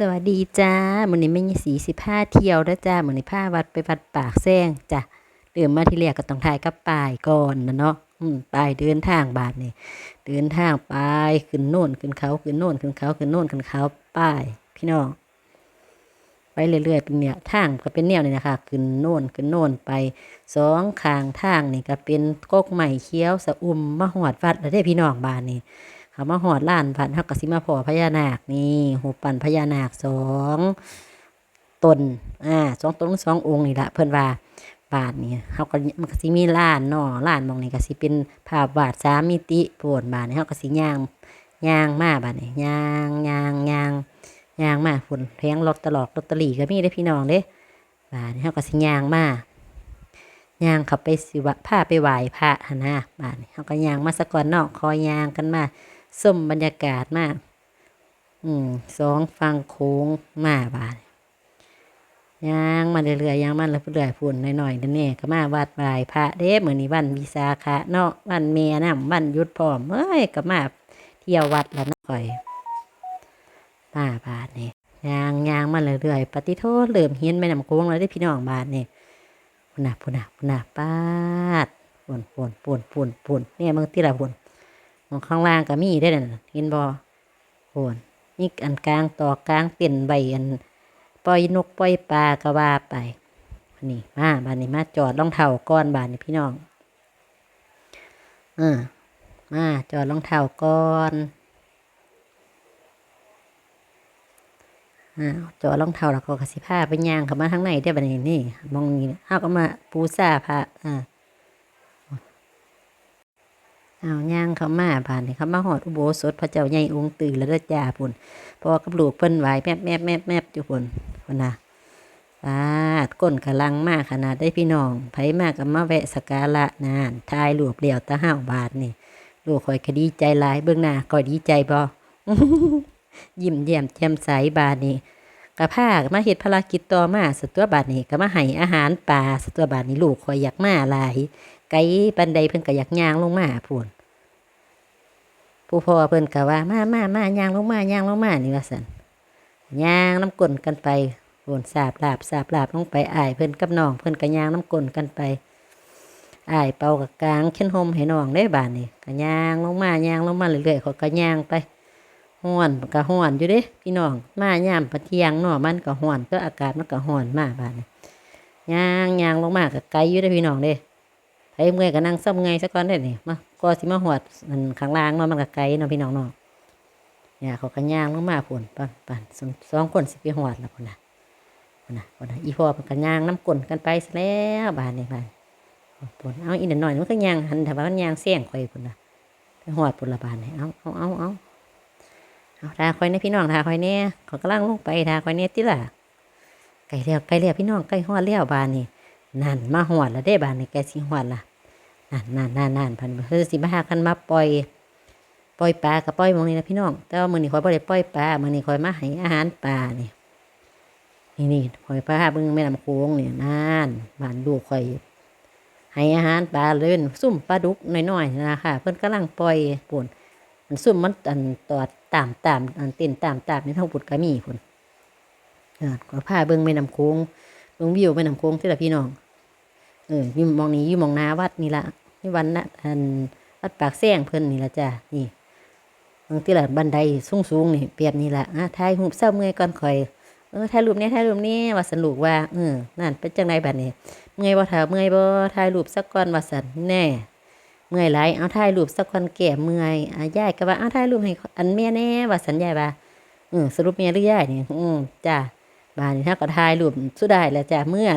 สวัสดีจ้ามื้อนี้แม่นสีสิพาเที่ยวเด้อจ้ามือนี้พาวัดไปวัดปากแซงจ้ะเริ่มมาที่แรกก็ต้องถ่ายกับป้ายก่อนนะเนาะอืมป้ายเดินทางบาดนี่เดินทางไปขึ้นโน่นขึ้นเขาขึ้นโน่นขึ้นเขาขึ้นโน่นขึ้นเขาป้ายพี่น้องไปเรื่อยๆเป็นเนี่ยทางก็เป็นแนวนี่นะคะขึ้นโน่นขึ้นโน่นไปสองข้างทางนี่ก็เป็นกกใหม่เขียวสะอุ่มมาหอดวัดแล้วเด้พี่น้องบานนี่ เขามาหอดล้านพันเฮากสิมาพอพญานาคนี่หูปั่นพญานาคสองตนอ่าสองตนสององค์นี่ละเพิ่นว่าบาทนี่เฮาก็มันก็สิมีล้านนาะล้านมองนี่ก็สิเป็นภาพวาดสามมิติโปวดบาทนี่เฮาก็สิย่างย่างมาบาทนี่ย่างย่างย่างย่างมาฝุ่นแพงลอตเตอรี่ลอตเตอรี่ก็มีเด้พี่น้องเด้บาทนี่เฮาก็สิย่างมาย่างข้าไปสิวะพาไปไหว้พระหนะบาทนี่เฮาก็ย่างมาสะก่อนนาะคอยย่างกันมา ส้มบรรยากาศมาก อืมสองฟังโค้งมาบาดยางมาเรื่อยๆยางมันเรื่อยๆฝุ่นหน่อยๆนั่นแน่ก็มาวัดบายพระเด้เหมือนนี้วันวิสาขะเนาะวันเมียน้ำวันยุดพร้อมเอ้ยก็มาเที่ยววัดแล้วนะข่อยมาบาดนี่ยางยางมาเรื่อยๆปฏิโทษเริ่อมเห็นแม่น้ำโค้งแล้วได้พี่น้องบาดนี่ปุ่นน่ะปุ่นน่ะปุ่นน่ะปาดปุ่นปุ่นปุ่นปุ่นปุ่นเนี่ยมึงที่ละปุ่น มองข้างล่างก็มีได้อนั่นน่ะเห็นบ่โหนนี่อันกลางต่อกลางเต็นใบอันปล่อยนกปล่อยปลาก็ว่าไปนี่มาบานนี้มาจอดรองเท้าก้อนบานนี้พี่น้องเออมาจอดรองเท้าก้อนอ่าจอดรองเท้าแล้วก็กสิผ้าไปย่างเข้ามาข้างในได้บัดนี้นี่มองนี่เอาก็มาปูซาผ้าอ่า เอาย่างเขามาผ่านนี่เขามาหอดอุโบสถพระเจ้าใหญ่องค์ตื่นแล้วด้จ้าพุ่นพอกับลูกเพิ่นไหวแมบแมบแมบแมบอยู่พุ่นพุ่นนะปาดก้นกำลังมากขนาดได้พี่น้องไผมากกับมาแวะสการะนานทายหลูกเหลียวตาห้าวบาทนี่ลูกคอยคดีใจหลายเบื้องหน้าคอยดีใจบ่ยิ้มแย้มแจ่มใสบาทนี่ กระพามาเฮ็ดภารกิจต่อมาสตัวบาทนี่ก็มาให้อาหารปลาสตัวบาทนี่ลูกคอยอยากมาหลาย ไกลปันใดเพิ่นก็อยากย่างลงมาพูนผู้พ่อเพิ่นก็ว่ามามามาย่างลงมาย่างลงมานี่ว่าซั่นย่างน้ำกลนกันไปโวนสาบลาบสาบลาบลงไปอายเพิ่นกับน้องเพิ่นก็ย่างน้ำกลนกันไปอายเป่ากับกลางเข็นหมให้น้องได้บานนี่ก็ย่างลงมาย่างลงมาเรื่อยๆเขาก็ย่างไป ห้อนก็ห้อนอยู่เด้พี่น้อง มายามปะเทียงเนาะมันก็ห้อนก็อากาศมันก็ห้อนมากบานนี่ย่างย่างลงมากก็ไกลอยู่เด้พี่น้องเด้ไอ้เมื่อยก็นั่งซ่อมไงซะก่อนได้นี่มาก็สิมาหวดมันข้างล่างเนาะมันก็ไกลเนาะพี่น้องเนาะเนี่ยเขาก็ย่างลงมาพุ่นปั่นปั่นสองคนสิไปหวดแล้วพุ่นน่ะพุ่นน่ะพุ่นน่ะอีพ่อมันก็ย่างน้ำกลนกันไปซะแล้วบานนี่บานพุ่นเอาอีกหน่อยมันก็ย่างหันแต่ว่ามันย่างเสี่ยงข่อยพุ่นน่ะไปหวดพุ่นละบานนี่เอาเอาเอาเอาเอา ทาข่อยเนี่ยพี่น้องทาข่อยเนี่ยเขากำลังลงไปทาข่อยเนี่ยติล่ะไก่แล้วไก่แล้วพี่น้องไก่หอดแล้วบานนี่นั่นมาหอดแล้วได้บานในแกสิหอดล่ะนั่นนั่นนั่นนั่นพันคือสิมาหากันมาปล่อยปล่อยปลากับปล่อยมองนี่นะพี่น้อง แต่ว่ามือนี้คอยบ่ได้ปล่อยปลามือนี้คอยมาให้อาหารปลานี่นี่นี่คอยปลาบิ่งแม่น้ำโขงเนี่ยนั่นบานลูคอยให้อาหารปลาเลยซุ่มปลาดุกน้อยๆนะคะเพิ่นกำลังปล่อยปุ่น มันซุ่มมันอันตอดตามตามอันเต้นตามตามในท้องปุดก็มีพุ่นอ่าก็พาเบิ่งแม่น้ำโขงเบิ่งวิวแม่น้ำโขงที่ละพี่น้องเออยู่มองนี้ยู่มองนาวัดนี่ละนี่วันนะอันวัดปากแซงเพิ่นนี่ละจ้ะนี่บางทีละบันไดสูงสูงๆนี่เปรียบนี่ละอะถ่ายรูปเศร้าเมื่อยก่อนข่อยเออถ่ายรูปนี้ถ่ายรูปนี้ว่าสนุกว่าเออนั่นเป็นจังไดบัดนี้เมื่อยบ่ถ่าเมื่อยบ่ถ่ายรูปสักก่อนว่าสันแน่ เมื่อยหลเอาถ่ายรูปสักคนแก่เมื่อยอะยายก็ว่าเอาถ่ายรูปให้อันแม่แน่ว่าสัญญาว่าเออสรุปแม่หรือยายนี่อืมจ้าบานนี้ถ้าก็ถ่ายรูปสุดได้แล้วจ้ะเมื่อ